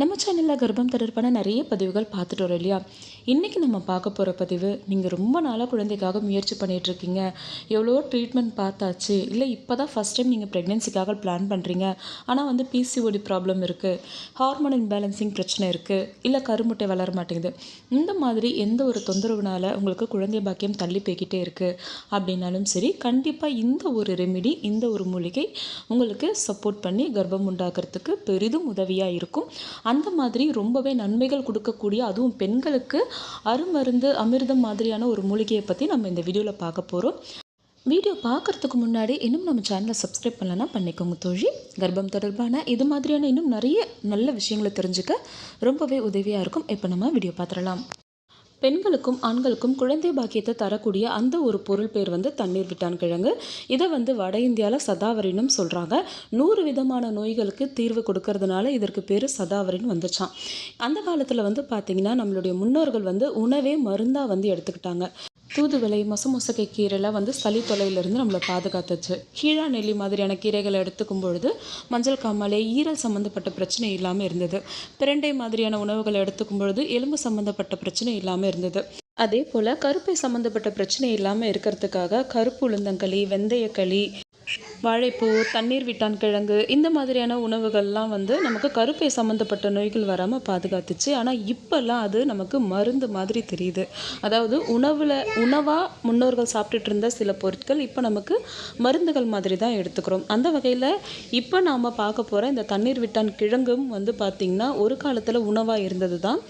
நம்ம சேனலில் கர்ப்பம் தொடர்பான நிறைய பதிவுகள் பார்த்துட்டு வரோம் இல்லையா? இன்றைக்கி நம்ம பார்க்க போகிற பதிவு நீங்கள் ரொம்ப நாளாக குழந்தைக்காக முயற்சி பண்ணிகிட்ருக்கீங்க இருக்கீங்க. எவ்வளோ ட்ரீட்மெண்ட் பார்த்தாச்சு? இல்லை இப்போ தான் ஃபஸ்ட் டைம் நீங்கள் ப்ரெக்னென்சிக்காக பிளான் பண்ணுறீங்க ஆனால் வந்து பிசிஓடி ப்ராப்ளம் இருக்குது ஹார்மோன் இன்பேலன்சிங் பிரச்சனை இருக்குது இல்லை கருமுட்டை வளர மாட்டேங்குது. இந்த மாதிரி எந்த ஒரு தொந்தரவுனால உங்களுக்கு குழந்தை பாக்கியம் தள்ளி போய்கிட்டே இருக்குது அப்படின்னாலும் சரி கண்டிப்பாக இந்த ஒரு ரெமிடி இந்த ஒரு மூலிகை உங்களுக்கு சப்போர்ட் பண்ணி கர்ப்பம் உண்டாக்குறதுக்கு பெரிதும் உதவியாக இருக்கும். அந்த மாதிரி ரொம்பவே நன்மைகள் கொடுக்கக்கூடிய அதுவும் பெண்களுக்கு அருமருந்து அமிர்தம் மாதிரியான ஒரு மூலிகையை பற்றி நம்ம இந்த வீடியோவில் பார்க்க போகிறோம் வீடியோ பார்க்குறதுக்கு முன்னாடி இன்னும் நம்ம சேனலை சப்ஸ்கிரைப் பண்ணலன்னா பண்ணிக்கோங்க தோழி. கர்ப்பம் தொடர்பான இது மாதிரியான இன்னும் நிறைய நல்ல விஷயங்களை தெரிஞ்சுக்க ரொம்பவே உதவியாக இருக்கும். இப்போ நம்ம வீடியோ பார்த்துடலாம். பெண்களுக்கும் ஆண்களுக்கும் குழந்தை பாக்கியத்தை தரக்கூடிய அந்த ஒரு பொருள் பேர் வந்து தண்ணீர் விட்டான் கிழங்கு. இதை வந்து வட இந்தியாவில் சதாவரினும் சொல்கிறாங்க நூறு விதமான நோய்களுக்கு தீர்வு கொடுக்கறதுனால இதற்கு பேர் சதாவரின் வந்துச்சான் அந்த காலத்தில் வந்து பார்த்திங்கன்னா நம்மளுடைய முன்னோர்கள் வந்து உணவே மருந்தாக வந்து எடுத்துக்கிட்டாங்க. தூதுவளை மொசமொசக்கை கீரைலாம் வந்து சளி தொலையிலிருந்து நம்மளை பாதுகாத்துச்சு. கீழா நெல்லி மாதிரியான கீரைகளை எடுத்துக்கும் பொழுது மஞ்சள் காமாலை ஈரல் சம்மந்தப்பட்ட பிரச்சனை இல்லாமல் இருந்தது. பிரண்டை மாதிரியான உணவுகளை எடுத்துக்கும் பொழுது எலும்பு சம்மந்தப்பட்ட பிரச்சனை இல்லாமல் இருந்தது. அதே போல் கருப்பை சம்மந்தப்பட்ட பிரச்சனை இல்லாமல் இருக்கிறதுக்காக கருப்பு உளுந்தங்களி வெந்தயக்களி வாழைப்பூ தண்ணீர் விட்டான் கிழங்கு இந்த மாதிரியான உணவுகள்லாம் வந்து நமக்கு கருப்பை சம்மந்தப்பட்ட நோய்கள் வராமல் பாதுகாத்துச்சு. ஆனால் இப்போல்லாம் அது நமக்கு மருந்து மாதிரி தெரியுது. அதாவது உணவில் உணவாக முன்னோர்கள் சாப்பிட்டுட்டு இருந்த சில பொருட்கள் இப்போ நமக்கு மருந்துகள் மாதிரி தான் எடுத்துக்கிறோம். அந்த வகையில் இப்போ நாம் பார்க்க போகிற இந்த தண்ணீர் விட்டான் கிழங்கும் வந்து பார்த்திங்கன்னா ஒரு காலத்தில் உணவாக இருந்தது தான்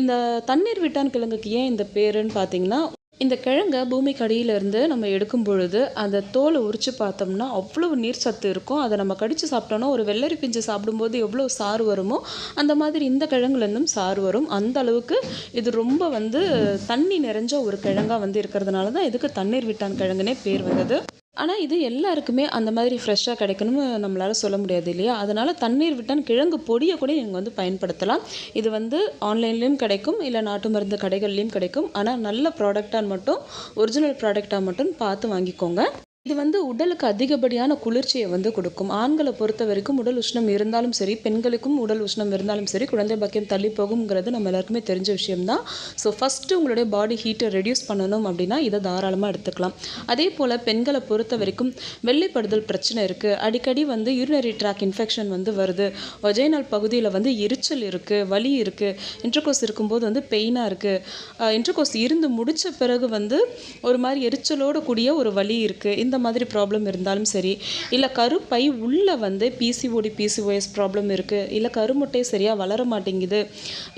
இந்த தண்ணீர் விட்டான் கிழங்குக்கு ஏன் இந்த பேருன்னு பார்த்தீங்கன்னா இந்த கிழங்கை பூமிக்கு அடியிலேருந்து நம்ம எடுக்கும் பொழுது அந்த தோலை உரித்து பார்த்தோம்னா அவ்வளோ நீர் சத்து இருக்கும். அதை நம்ம கடித்து சாப்பிட்டோன்னா ஒரு வெள்ளரி பிஞ்சு சாப்பிடும்போது எவ்வளோ சாறு வருமோ அந்த மாதிரி இந்த கிழங்குலேருந்தும் சாறு வரும். அந்த அளவுக்கு இது ரொம்ப வந்து தண்ணி நிறைஞ்ச ஒரு கிழங்காக வந்து இருக்கிறதுனால தான் இதுக்கு தண்ணீர் விட்டான் கிழங்குனே பேர் வந்தது. ஆனால் இது எல்லாருக்குமே அந்த மாதிரி ஃப்ரெஷ்ஷாக கிடைக்கணும்னு நம்மளால் சொல்ல முடியாது இல்லையா? அதனால் தண்ணீர் விட்டான் கிழங்கு பொடியை கூட நீங்கள் வந்து பயன்படுத்தலாம். இது வந்து ஆன்லைன்லேயும் கிடைக்கும் இல்லை நாட்டு மருந்து கடைகள்லேயும் கிடைக்கும். ஆனால் நல்ல ப்ராடக்டாக மட்டும் ஒரிஜினல் ப்ராடக்டாக மட்டும் பார்த்து வாங்கிக்கோங்க. இது வந்து உடலுக்கு அதிகப்படியான குளிர்ச்சியை வந்து கொடுக்கும். ஆண்களை பொறுத்த வரைக்கும் உடல் உஷ்ணம் இருந்தாலும் சரி பெண்களுக்கும் உடல் உஷ்ணம் இருந்தாலும் சரி குழந்தை பாக்கியம் தள்ளி போகுங்கிறது நம்ம எல்லாருக்குமே தெரிஞ்ச விஷயம்தான். ஸோ ஃபஸ்ட்டு உங்களுடைய பாடி ஹீட்டை ரெடியூஸ் பண்ணணும் அப்படின்னா இதை தாராளமாக எடுத்துக்கலாம். அதே போல் பெண்களை பொறுத்த வரைக்கும் வெள்ளைப்படுதல் பிரச்சனை இருக்குது அடிக்கடி வந்து யூரினரி ட்ராக் இன்ஃபெக்ஷன் வந்து வருது. ஒஜைனல் பகுதியில் வந்து எரிச்சல் இருக்குது வலி இருக்குது இன்டர்கோஸ் இருக்கும்போது வந்து பெயினாக இருக்குது இன்டர்கோஸ் இருந்து முடித்த பிறகு வந்து ஒரு மாதிரி எரிச்சலோடு கூடிய ஒரு வலி இருக்குது இந்த மாதிரி ப்ராப்ளம் இருந்தாலும் சரி இல்லை கருப்பை உள்ளே வந்து பிசிஓடி பிசிஓஎஸ் ப்ராப்ளம் இருக்குது இல்லை கருமுட்டை சரியாக வளர மாட்டேங்குது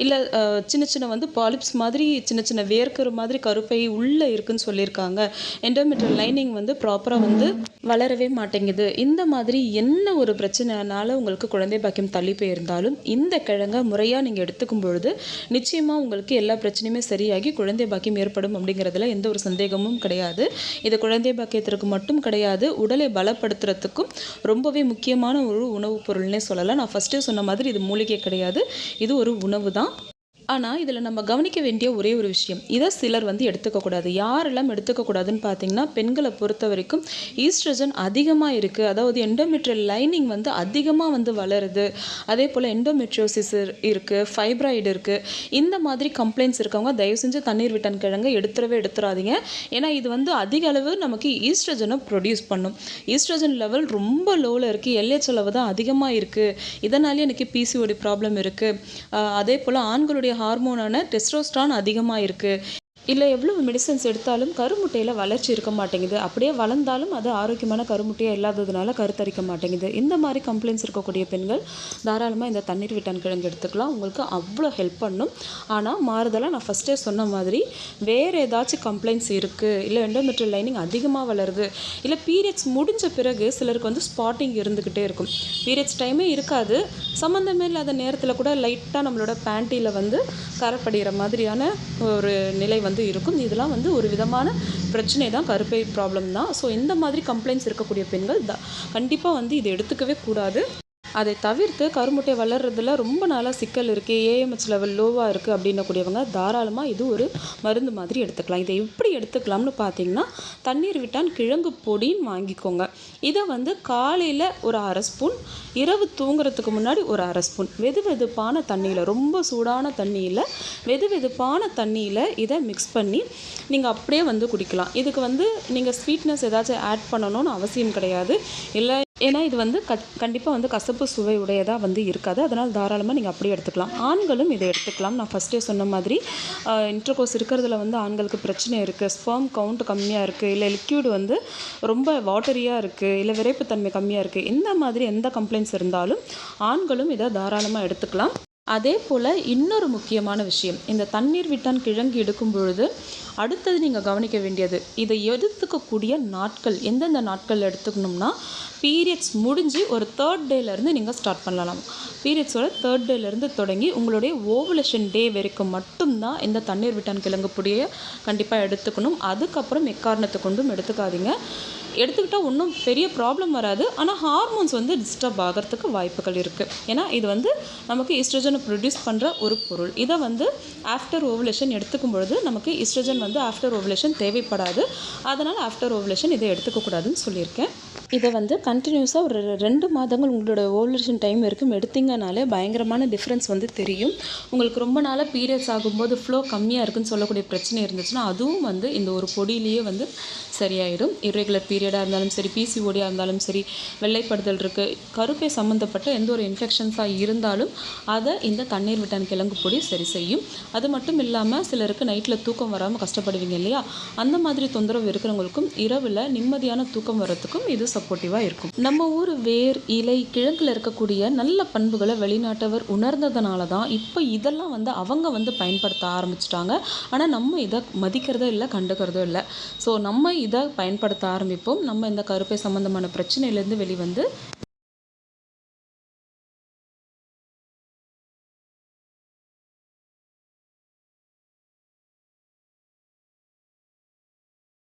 இல்லை சின்ன சின்ன வந்து பாலிப்ஸ் மாதிரி சின்ன சின்ன வேர்க்கிற மாதிரி கருப்பை உள்ளே இருக்குன்னு சொல்லியிருக்காங்க. எண்டோமெட்ரியல் லைனிங் வந்து ப்ராப்பராக வந்து வளரவே மாட்டேங்குது. இந்த மாதிரி என்ன ஒரு பிரச்சனைனால உங்களுக்கு குழந்தை பாக்கியம் தள்ளி போயிருந்தாலும் இந்த கிழங்கை முறையாக நீங்கள் எடுத்துக்கும் பொழுது நிச்சயமாக உங்களுக்கு எல்லா பிரச்சனையுமே சரியாகி குழந்தை பாக்கியம் ஏற்படும் அப்படிங்கிறதுல எந்த ஒரு சந்தேகமும் கிடையாது. இது குழந்தை பாக்கியத்திற்கு மட்டும் கிடையாது உடலை பலப்படுத்துறதுக்கும் ரொம்பவே முக்கியமான ஒரு உணவுப் பொருள்னே சொல்லலாம். நான் ஃபஸ்ட்டே சொன்ன மாதிரி இது மூலிகை கிடையாது. இது ஒரு உணவு தான் ஆனால் இதில் நம்ம கவனிக்க வேண்டிய ஒரே ஒரு விஷயம். இதை சிலர் வந்து எடுத்துக்கக்கூடாது யாரெல்லாம் எடுத்துக்கக்கூடாதுன்னு பார்த்தீங்கன்னா பெண்களை பொறுத்த வரைக்கும் ஈஸ்ட்ரஜன் அதிகமாக இருக்குது அதாவது எண்டோமெட்ரியல் லைனிங் வந்து அதிகமாக வந்து வளருது. அதே போல் எண்டோமெட்ரியோசிஸ் இருக்குது ஃபைப்ராய்டு இருக்குது இந்த மாதிரி கம்ப்ளைண்ட்ஸ் இருக்கவங்க தயவு செஞ்சு தண்ணீர் விட்டன் கிழங்கு எடுத்துடவே எடுத்துடாதீங்க. ஏன்னா இது வந்து அதிக அளவு நமக்கு ஈஸ்ட்ரஜனை ப்ரொடியூஸ் பண்ணும். ஈஸ்ட்ரஜன் லெவல் ரொம்ப லோவில் இருக்குது எல்ஹெச் அளவு தான் அதிகமாக இருக்குது இதனாலே எனக்கு பிசிஓடி ப்ராப்ளம் இருக்குது அதே போல் ஆண்களுடைய ஹார்மோனான டெஸ்ட்ரோஸ்ட்ரான் அதிகமாக இருக்குது இல்லை எவ்வளோ மெடிசன்ஸ் எடுத்தாலும் கருமுட்டையில் வளர்ச்சி இருக்க மாட்டேங்குது. அப்படியே வளர்ந்தாலும் அது ஆரோக்கியமான கருமுட்டையாக இல்லாததுனால கருத்தரிக்க மாட்டேங்குது. இந்த மாதிரி கம்ப்ளைண்ட்ஸ் இருக்கக்கூடிய பெண்கள் தாராளமாக இந்த தண்ணீர் விட்டான் கிழங்கு எடுத்துக்கலாம். உங்களுக்கு அவ்வளோ ஹெல்ப் பண்ணும். ஆனால் மாறுதலாக நான் ஃபஸ்ட்டே சொன்ன மாதிரி வேறு ஏதாச்சும் கம்ப்ளைண்ட்ஸ் இருக்குது இல்லை எண்டோமெட்ரியல் லைனிங் அதிகமாக வளருது இல்லை பீரியட்ஸ் முடிஞ்ச பிறகு சிலருக்கு வந்து ஸ்பாட்டிங் இருந்துக்கிட்டே இருக்கும். பீரியட்ஸ் டைமே இருக்காது. சம்மந்தமே இல்லாத நேரத்தில் கூட லைட்டாக நம்மளோட பேண்டியில் வந்து கரப்படுகிற மாதிரியான ஒரு நிலை வந்து வந்து இருக்கும். இதெல்லாம் வந்து ஒரு விதமான பிரச்சனை தான் கருப்பை ப்ராப்ளம் தான். ஸோ இந்த மாதிரி கம்ப்ளைண்ட்ஸ் இருக்கக்கூடிய பெண்கள் த கண்டிப்பாக வந்து இதை எடுத்துக்கவே கூடாது. அதை தவிர்த்து கருமுட்டை வளர்கிறதுல ரொம்ப நாளாக சிக்கல் இருக்குது ஏஎம்ஹெச் லெவல் லோவாக இருக்குது அப்படின்னக்கூடியவங்க தாராளமாக இது ஒரு மருந்து மாதிரி எடுத்துக்கலாம். இதை எப்படி எடுத்துக்கலாம்னு பார்த்தீங்கன்னா தண்ணீர் விட்டான் கிழங்கு பொடின்னு வாங்கிக்கோங்க. இதை வந்து காலையில் ஒரு அரை ஸ்பூன் இரவு தூங்குறதுக்கு முன்னாடி ஒரு அரை ஸ்பூன். வெது வெதுப்பான தண்ணியில் ரொம்ப சூடான தண்ணியில் வெது வெதுப்பான தண்ணியில் இதை மிக்ஸ் பண்ணி நீங்கள் அப்படியே வந்து குடிக்கலாம். இதுக்கு வந்து நீங்கள் ஸ்வீட்னஸ் ஏதாச்சும் ஆட் பண்ணணும்னு அவசியம் கிடையாது. இல்லை ஏன்னா இது வந்து க கண்டிப்பாக வந்து கசப்பு சுவை உடையதாக வந்து இருக்காது. அதனால் தாராளமாக நீங்கள் அப்படியே எடுத்துக்கலாம். ஆண்களும் இதை எடுத்துக்கலாம். நான் ஃபஸ்ட்டே சொன்ன மாதிரி இன்டர்கோர்ஸ் இருக்கிறதுல வந்து ஆண்களுக்கு பிரச்சனை இருக்குது ஸ்பேம் கவுண்ட் கம்மியாக இருக்குது இல்லை லிக்யூடு வந்து ரொம்ப வாட்டரியாக இருக்குது இல்லை விரைப்புத்தன்மை கம்மியாக இருக்குது இந்த மாதிரி எந்த கம்ப்ளைண்ட்ஸ் இருந்தாலும் ஆண்களும் இதை தாராளமாக எடுத்துக்கலாம். அதே போல் இன்னொரு முக்கியமான விஷயம். இந்த தண்ணீர் விட்டான் கிழங்கு எடுக்கும் பொழுது அடுத்தது நீங்கள் கவனிக்க வேண்டியது இதை எடுத்துக்கக்கூடிய நாட்கள் எந்தெந்த நாட்கள் எடுத்துக்கணும்னா பீரியட்ஸ் முடிஞ்சு ஒரு தேர்ட் டேலேருந்து நீங்கள் ஸ்டார்ட் பண்ணலாம். பீரியட்ஸோட தேர்ட் டேலேருந்து தொடங்கி உங்களுடைய ஓவலேஷன் டே வரைக்கும் மட்டும்தான் இந்த தண்ணீர் விட்டான் கிழங்கு பொடியை கண்டிப்பாக எடுத்துக்கணும். அதுக்கப்புறம் எக்காரணத்தை கொண்டும் எடுத்துக்காதீங்க. எடுத்துக்கிட்டால் ஒன்றும் பெரிய ப்ராப்ளம் வராது. ஆனால் ஹார்மோன்ஸ் வந்து டிஸ்டர்ப் ஆகிறதுக்கு வாய்ப்புகள் இருக்குது ஏன்னா இது வந்து நமக்கு ஈஸ்ட்ரஜனை ப்ரொடியூஸ் பண்ணுற ஒரு பொருள். இதை வந்து ஆஃப்டர் ஓவலேஷன் எடுத்துக்கும் பொழுது நமக்கு ஈஸ்ட்ரஜன் வந்து ஆஃப்டர் ஓவலேஷன் தேவைப்படாது. அதனால் ஆஃப்டர் ஓவலேஷன் இதை எடுத்துக்கக்கூடாதுன்னு சொல்லியிருக்கேன். இதை வந்து கண்டினியூஸாக ஒரு ரெண்டு மாதங்கள் உங்களோட ஓவலேஷன் டைம் வரைக்கும் எடுத்தீங்கனாலே பயங்கரமான டிஃப்ரென்ஸ் வந்து தெரியும். உங்களுக்கு ரொம்ப நாளாக பீரியட்ஸ் ஆகும்போது ஃப்ளோ கம்மியாக இருக்குன்னு சொல்லக்கூடிய பிரச்சனை இருந்துச்சுன்னா அதுவும் வந்து இந்த ஒரு பொடியிலேயே வந்து சரியாயிடும் இர்ரெகுலர் பீரியடாக இருந்தாலும் சரி பிசிஓடியாக இருந்தாலும் சரி வெள்ளைப்படுதல் இருக்குது கருப்பை சம்மந்தப்பட்ட எந்த ஒரு இன்ஃபெக்ஷன்ஸாக இருந்தாலும் அதை இந்த தண்ணீர் விட்டான் கிழங்கு பொடி சரி செய்யும். அது மட்டும் இல்லாமல் சிலருக்கு நைட்டில் தூக்கம் வராமல் கஷ்டப்படுவீங்க இல்லையா? அந்த மாதிரி தொந்தரவு இருக்கிறவங்களுக்கும் இரவில் நிம்மதியான தூக்கம் வரத்துக்கும் இது சப்போர்ட்டிவாக இருக்கும். நம்ம ஊர் வேர் இலை கிழங்கில் இருக்கக்கூடிய நல்ல பண்புகளை வெளிநாட்டவர் உணர்ந்ததுனால தான் இப்போ இதெல்லாம் வந்து அவங்க வந்து பயன்படுத்த ஆரம்பிச்சிட்டாங்க. ஆனால் நம்ம இதை மதிக்கிறதோ இல்லை கண்டுக்கிறதோ இல்லை. ஸோ நம்ம இதை பயன்படுத்த ஆரம்பிப்போம். நம்ம இந்த கருப்பை சம்மந்தமான பிரச்சனையிலேருந்து வெளிவந்து